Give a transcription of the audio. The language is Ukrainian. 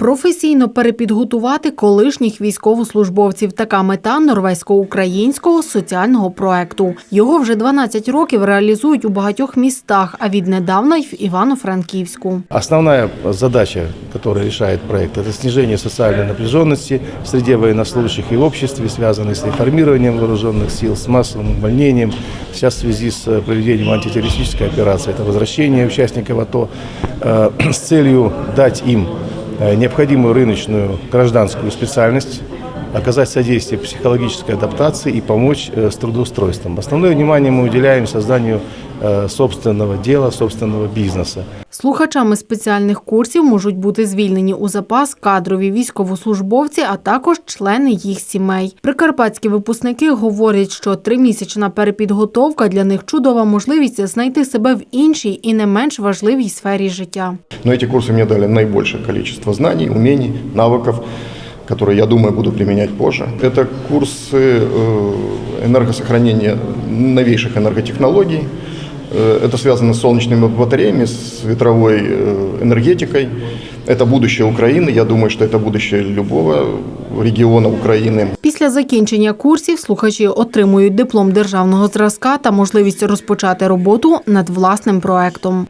Професійно перепідготувати колишніх військовослужбовців. Така мета норвезько-українського соціального проекту. Його вже 12 років реалізують у багатьох містах, а віднедавна й в Івано-Франківську. Основная задача, которую решает проект, это снижение социальной напряженности в среде военнослужащих и в обществе, связанной с реформированием вооруженных сил, с массовым увольнением. Сейчас в связи с э, проведением антитеррористической операции, это возвращение участников АТО э, с целью дать им э, необходимую рыночную гражданскую специальность, оказать содействие психологической адаптации и помочь э, с трудоустройством. Основное внимание мы уделяем созданию э, собственного дела, собственного бизнеса. Слухачами спеціальних курсів можуть бути звільнені у запас кадрові військовослужбовці, а також члени їх сімей. Прикарпатські випускники говорять, що тримісячна перепідготовка для них чудова можливість знайти себе в іншій і не менш важливій сфері життя. Но эти курсы мне дали наибольшее количество знаний, умений, навыков, которые, я думаю, буду применять позже. Это курсы э, энергосохранения новейших энерготехнологий. Э, Это связано с солнечными батареями, с ветровой э, энергетикой. Это будущее Украины. Я думаю, что это будущее любого региона Украины. Після закінчення курсів слухачі отримують диплом державного зразка та можливість розпочати роботу над власним проектом.